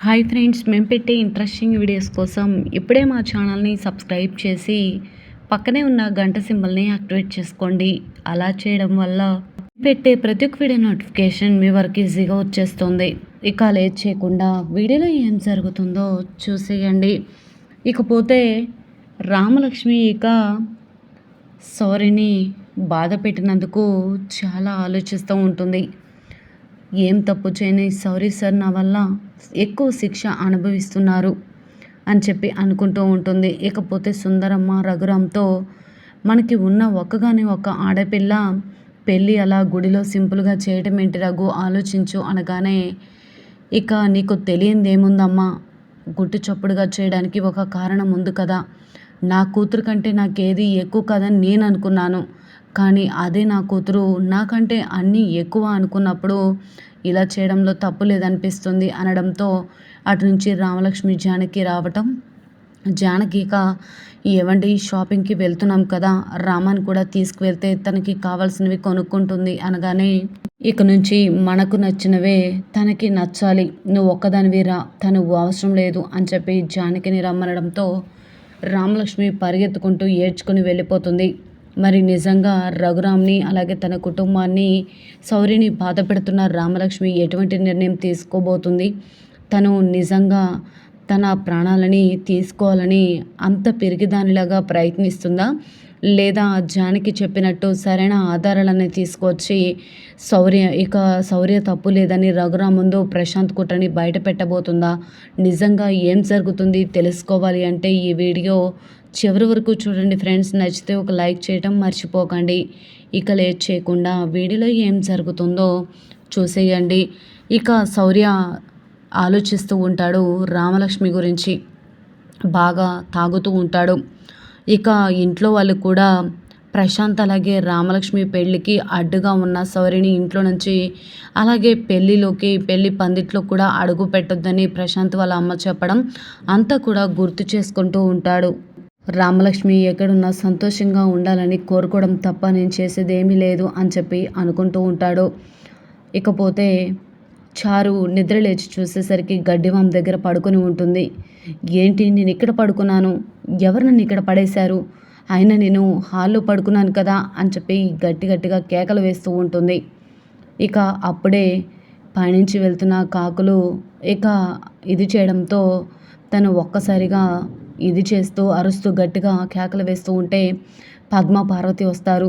Hi friends మేము పెట్టే interesting videos కోసం ఇప్పుడే మా ఛానల్ని సబ్స్క్రైబ్ చేసి పక్కనే ఉన్న గంట సింబల్ని యాక్టివేట్ చేసుకోండి. అలా చేయడం వల్ల పెట్టే ప్రతి ఒక్క వీడియో నోటిఫికేషన్ మీ వరకు ఈజీగా వచ్చేస్తుంది. ఇక లేట్ చేయకుండా వీడియోలో ఏం జరుగుతుందో చూసేయండి. ఇకపోతే రామలక్ష్మి ఇక సారీని బాధ పెట్టినందుకు చాలా ఆలోచిస్తూ ఉంటుంది. ఏం తప్పు చేయని సారీ సార్ నా వల్ల ఎక్కువ శిక్ష అనుభవిస్తున్నారు అని చెప్పి అనుకుంటూ ఉంటుంది. ఇకపోతే సుందరమ్మ రఘురామ్తో మనకి ఉన్న ఒక్కగాని ఒక ఆడపిల్ల పెళ్ళి అలా గుడిలో సింపుల్గా చేయటం ఏంటి రఘు? ఆలోచించు అనగానే ఇక నీకు తెలియంది ఏముందమ్మా గుట్టు చప్పుడుగా చేయడానికి ఒక కారణం ఉంది కదా. నా కూతురు కంటే నాకేది ఎక్కువ కదని నేను అనుకున్నాను కానీ అదే నా కూతురు నాకంటే అన్నీ ఎక్కువ అనుకున్నప్పుడు ఇలా చేయడంలో తప్పు లేదనిపిస్తుంది అనడంతో అటు నుంచి రామలక్ష్మి జానకి రావటం. జానకిక ఏవండి షాపింగ్కి వెళ్తున్నాం కదా రామాన్ కూడా తీసుకువెళ్తే తనకి కావాల్సినవి కొనుక్కుంటుంది అనగానే ఇక నుంచి మనకు నచ్చినవే తనకి నచ్చాలి నువ్వు ఒక్కదానివి రా తను అవసరం లేదు అని చెప్పి జానకిని రమ్మనడంతో రామలక్ష్మి పరిగెత్తుకుంటూ ఏడ్చుకుని వెళ్ళిపోతుంది. మరి నిజంగా రఘురామ్ని అలాగే తన కుటుంబాన్ని సౌరిని బాధ పెడుతున్న రామలక్ష్మి ఎటువంటి నిర్ణయం తీసుకోబోతుంది? తను నిజంగా తన ప్రాణాలని తీసుకోవాలని అంత పెరిగిదానిలాగా ప్రయత్నిస్తుందా? లేదా జానకి చెప్పినట్టు సరైన ఆధారాలని తీసుకొచ్చి శౌర్య ఇక శౌర్య తప్పు లేదని రఘురా ముందు ప్రశాంత్ కుట్రని బయట పెట్టబోతుందా? నిజంగా ఏం జరుగుతుంది తెలుసుకోవాలి అంటే ఈ వీడియో చివరి వరకు చూడండి ఫ్రెండ్స్. నచ్చితే ఒక లైక్ చేయటం మర్చిపోకండి. ఇక లేట్ చేయకుండా వీడియోలో ఏం జరుగుతుందో చూసేయండి. ఇక శౌర్య ఆలోచిస్తూ ఉంటాడు రామలక్ష్మి గురించి. బాగా తాగుతూ ఉంటాడు. ఇక ఇంట్లో వాళ్ళు కూడా ప్రశాంత్ అలాగే రామలక్ష్మి పెళ్ళికి అడ్డుగా ఉన్న సౌరిని ఇంట్లో నుంచి అలాగే పెళ్ళిలోకి పెళ్ళి పందిట్లో కూడా అడుగు పెట్టొద్దని ప్రశాంత్ వాళ్ళ అమ్మ చెప్పడం అంతా కూడా గుర్తు చేసుకుంటూ ఉంటాడు. రామలక్ష్మి ఎక్కడున్నా సంతోషంగా ఉండాలని కోరుకోవడం తప్ప నేను చేసేది ఏమీ లేదు అని చెప్పి అనుకుంటూ ఉంటాడు. ఇకపోతే చారు నిద్ర లేచి చూసేసరికి గడ్డివాం దగ్గర పడుకొని ఉంటుంది. ఏంటి నేను ఇక్కడ పడుకున్నాను? ఎవరు నన్ను ఇక్కడ పడేశారు? అయినా నేను హాల్లో పడుకున్నాను కదా అని చెప్పి గట్టి గట్టిగా కేకలు వేస్తూ ఉంటుంది. ఇక అప్పుడే పయనించి వెళ్తున్న కాకులు ఇక ఇది చేయడంతో తను ఒక్కసారిగా ఇది చేస్తూ అరుస్తూ గట్టిగా కేకలు వేస్తూ ఉంటే పద్మ పార్వతి వస్తారు.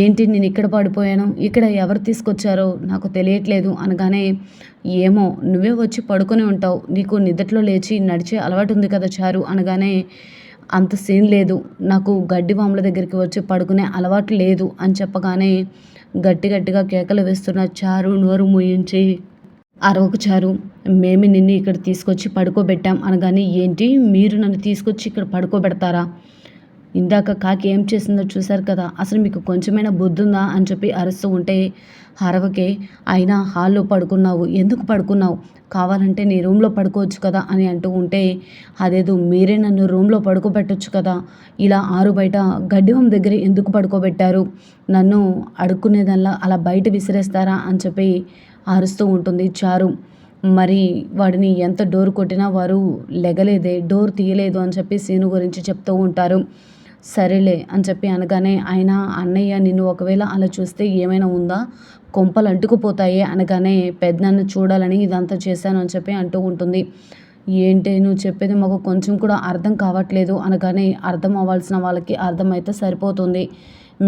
ఏంటి నేను ఇక్కడ పడిపోయాను? ఇక్కడ ఎవరు తీసుకొచ్చారో నాకు తెలియట్లేదు అనగానే ఏమో నువ్వే వచ్చి పడుకొని ఉంటావు. నీకు నిద్రలో లేచి నడిచే అలవాటు ఉంది కదా చారు అనగానే అంత సీన్ లేదు. నాకు గడ్డి వాముల దగ్గరికి వచ్చి పడుకునే అలవాటు లేదు అని చెప్పగానే గట్టి గట్టిగా కేకలు వేస్తున్న చారు నోరు మూయించి అరవకు చారు మేమే నిన్ను ఇక్కడ తీసుకొచ్చి పడుకోబెట్టాం అనగానే ఏంటి మీరు నన్ను తీసుకొచ్చి ఇక్కడ పడుకోబెడతారా? ఇందాక కాకి ఏం చేసిందో చూశారు కదా అసలు మీకు కొంచెమైనా బుద్ధుందా అని చెప్పి అరుస్తూ ఉంటే అరవకే అయినా హాల్లో పడుకున్నావు ఎందుకు పడుకున్నావు? కావాలంటే నీ రూమ్లో పడుకోవచ్చు కదా అని అంటూ ఉంటే అదేదో మీరే నన్ను రూమ్లో పడుకోబెట్టచ్చు కదా ఇలా ఆరు బయట గడ్డివం దగ్గర ఎందుకు పడుకోబెట్టారు? నన్ను అడుక్కునేదల్లా అలా బయట విసిరేస్తారా? అని చెప్పి అరుస్తూ ఉంటుంది చారు. మరి వాడిని ఎంత డోర్ కొట్టినా వారు లెగలేదే డోర్ తీయలేదు అని చెప్పి సీను గురించి చెప్తూ ఉంటారు. సరేలే అని చెప్పి అనగానే ఆయన అన్నయ్య నిన్ను ఒకవేళ అలా చూస్తే ఏమైనా ఉందా? కొంపలు అంటుకుపోతాయి అనగానే పెద్దనాన్న చూడాలని ఇదంతా చేశాను అని చెప్పి అంటూ ఉంటుంది. ఏంటి నువ్వు చెప్పేది మాకు కొంచెం కూడా అర్థం కావట్లేదు అనగానే అర్థం అవ్వాల్సిన వాళ్ళకి అర్థమైతే సరిపోతుంది.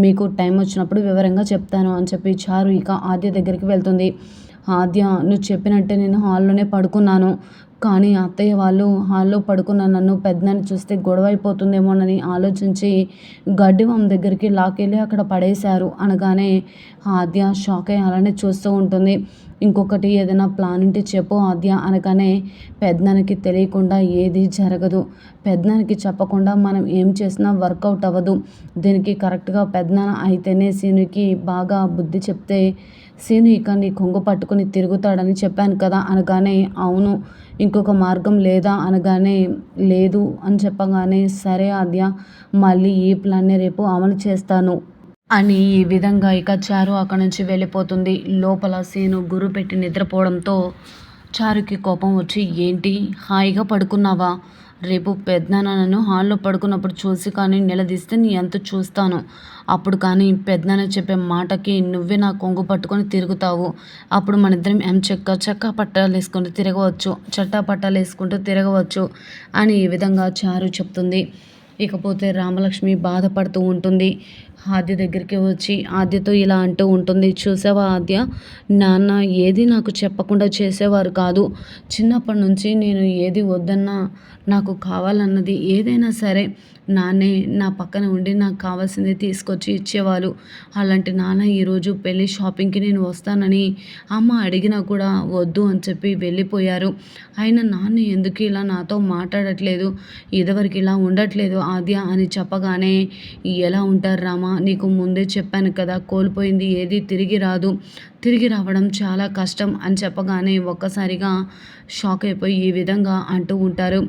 మీకు టైం వచ్చినప్పుడు వివరంగా చెప్తాను అని చెప్పి చారు ఇక ఆద్య దగ్గరికి వెళ్తుంది. ఆద్య నువ్వు చెప్పినట్టే నేను హాల్లోనే పడుకున్నాను. కానీ అత్తయ్య వాళ్ళు హాల్లో పడుకున్న నన్ను పెద్దనాన్ని చూస్తే గొడవ అయిపోతుందేమోనని ఆలోచించి గడ్డివాం దగ్గరికి లాకెళ్ళి అక్కడ పడేశారు. అనగానే ఆద్య షాక్ అయ్యి అలానే చూస్తూ ఉంటుంది. ఇంకొకటి ఏదైనా ప్లాన్ ఉంటే చెప్పు ఆద్య అనగానే పెద్దనానికి తెలియకుండా ఏది జరగదు. పెద్దనానికి చెప్పకుండా మనం ఏం చేసినా వర్కౌట్ అవ్వదు. దీనికి కరెక్ట్గా పెద్దనాన్న అయితేనే సీనుకి బాగా బుద్ధి చెప్తే సీను ఇక నీ కొంగు పట్టుకుని తిరుగుతాడని చెప్పాను కదా అనగానే అవును ఇంకొక మార్గం లేదా అనగానే లేదు అని చెప్పగానే సరే ఆద్య మళ్ళీ ఈ ప్లాన్నే రేపు అమలు చేస్తాను అని ఈ విధంగా ఇక చారు అక్కడి నుంచి వెళ్ళిపోతుంది. లోపల సీను గురు పెట్టి నిద్రపోవడంతో చారుకి కోపం వచ్చి ఏంటి హాయిగా పడుకున్నావా? రేపు పెద్దనాన్న హాల్లో పడుకున్నప్పుడు చూసి కానీ నిలదీస్తే నీ ఎంత చూస్తాను. అప్పుడు కానీ పెద్దనాన్న చెప్పే మాటకి నువ్వే నా కొంగు పట్టుకొని తిరుగుతావు. అప్పుడు మన ఇద్దరం ఎం చెక్క చెక్క పట్టాలు వేసుకుంటూ తిరగవచ్చు చట్టా పట్టాలు వేసుకుంటూ తిరగవచ్చు అని ఈ విధంగా చారు చెప్తుంది. ఇకపోతే రామలక్ష్మి బాధపడుతూ ఉంటుంది. ఆద్య దగ్గరికి వచ్చి ఆద్యతో ఇలా అంటూ ఉంటుంది చూసావా ఆద్య? నాన్న ఏది నాకు చెప్పకుండా చేసేవారు కాదు. చిన్నప్పటి నుంచి నేను ఏది వద్దన్నా నాకు కావాలన్నది ఏదైనా సరే నాన్నే నా పక్కన ఉండి నాకు కావాల్సింది తీసుకొచ్చి ఇచ్చేవారు. అలాంటి నాన్న ఈరోజు పెళ్ళి షాపింగ్కి నేను వస్తానని అమ్మ అడిగినా కూడా వద్దు అని చెప్పి వెళ్ళిపోయారు. అయినా నాన్న ఎందుకు ఇలా నాతో మాట్లాడట్లేదు? ఇదివరకు ఇలా ఉండట్లేదు ఆద్య అని చెప్పగానే ఎలా ఉంటారు రామా? నీకు ముందే చెప్పాను కదా కోల్పోయింది ఏది తిరిగి రాదు. తిరిగి రావడం చాలా కష్టం అని చెప్పగానే ఒక్కసారిగా షాక్ అయిపోయి ఈ విధంగా అంటూ ఉంటారు.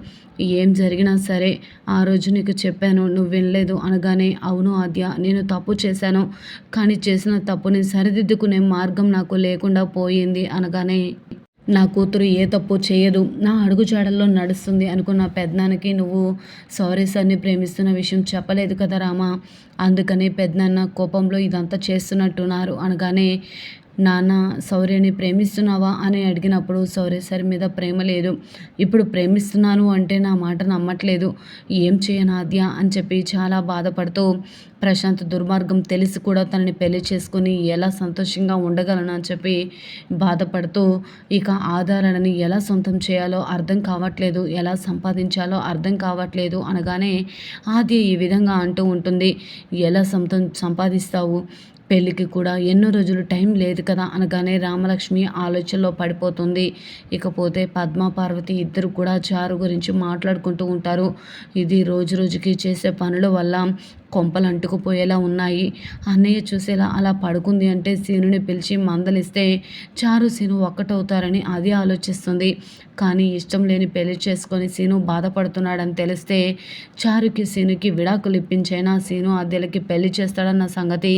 ఏం జరిగినా సరే ఆ రోజు నీకు చెప్పాను నువ్వు వినలేదు అనగానే అవును ఆద్య నేను తప్పు చేశాను. కానీ చేసిన తప్పుని సరిదిద్దుకునే మార్గం నాకు లేకుండా పోయింది అనగానే నా కూతురు ఏ తప్పు చేయదు నా అడుగుజాడల్లో నడుస్తుంది అనుకున్న పెద్దనాన్నకి నువ్వు సారీ సార్ని ప్రేమిస్తున్న విషయం చెప్పలేదు కదా రామా? అందుకని పెద్దనాన్న కోపంలో ఇదంతా చేస్తున్నట్టున్నారు అనగానే నాన్న శౌర్యని ప్రేమిస్తున్నావా అని అడిగినప్పుడు శౌర్య సార్ మీద ప్రేమ లేదు. ఇప్పుడు ప్రేమిస్తున్నాను అంటే నా మాట నమ్మట్లేదు. ఏం చేయనాద్య అని చెప్పి చాలా బాధపడుతూ ప్రశాంత్ దుర్మార్గం తెలిసి కూడా తనని పెళ్ళి చేసుకుని ఎలా సంతోషంగా ఉండగలను అని చెప్పి బాధపడుతూ ఇక ఆధారాలను ఎలా సొంతం చేయాలో అర్థం కావట్లేదు. ఎలా సంపాదించాలో అర్థం కావట్లేదు అనగానే ఆది ఈ విధంగా అంటూ ఉంటుంది. ఎలా సొంతం సంపాదిస్తావు? పెళ్ళికి కూడా ఎన్నో రోజులు టైం లేదు కదా అనగానే రామలక్ష్మి ఆలోచనలో పడిపోతుంది. ఇకపోతే పద్మ పార్వతి ఇద్దరు కూడా చారు గురించి మాట్లాడుకుంటూ ఉంటారు. ఇది రోజు రోజుకి చేసే పనుల వల్ల కొంపలు అంటుకుపోయేలా ఉన్నాయి. అన్నయ్య చూసేలా అలా పడుకుంది అంటే శీనుని పిలిచి మందలిస్తే చారు సీను ఒక్కటవుతారని అది ఆలోచిస్తుంది. కానీ ఇష్టం లేని పెళ్ళి చేసుకొని శీను బాధపడుతున్నాడని తెలిస్తే చారుకి శీనుకి విడాకులు ఇప్పించైనా సీను అద్దెలకి పెళ్ళి చేస్తాడన్న సంగతి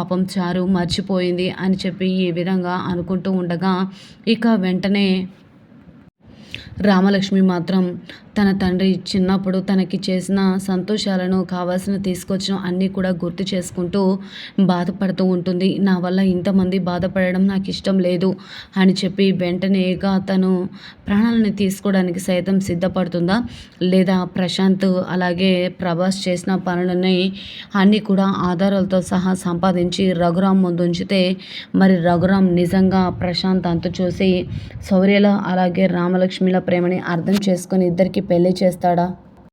పాపం చారు మర్చిపోయింది అని చెప్పి ఈ విధంగా అనుకుంటూ ఉండగా ఇక వెంటనే రామలక్ష్మి మాత్రం తన తండ్రి చిన్నప్పుడు తనకి చేసిన సంతోషాలను కావాల్సిన తీసుకొచ్చిన అన్నీ కూడా గుర్తు చేసుకుంటూ బాధపడుతూ ఉంటుంది. నా వల్ల ఇంతమంది బాధపడడం నాకు ఇష్టం లేదు అని చెప్పి వెంటనేగా తను ప్రాణాలను తీసుకోవడానికి సైతం సిద్ధపడుతుందా? లేదా ప్రశాంత్ అలాగే ప్రభాస్ చేసిన పనులని అన్నీ కూడా ఆధారాలతో సహా సంపాదించి రఘురాం ముందు ఉంచితే మరి రఘురాం నిజంగా ప్రశాంత్ అంత చూసి శౌర్యల అలాగే రామలక్ష్మిల ప్రేమని అర్థం చేసుకొని ఇద్దరికి పెళ్ళి చేస్తాడా?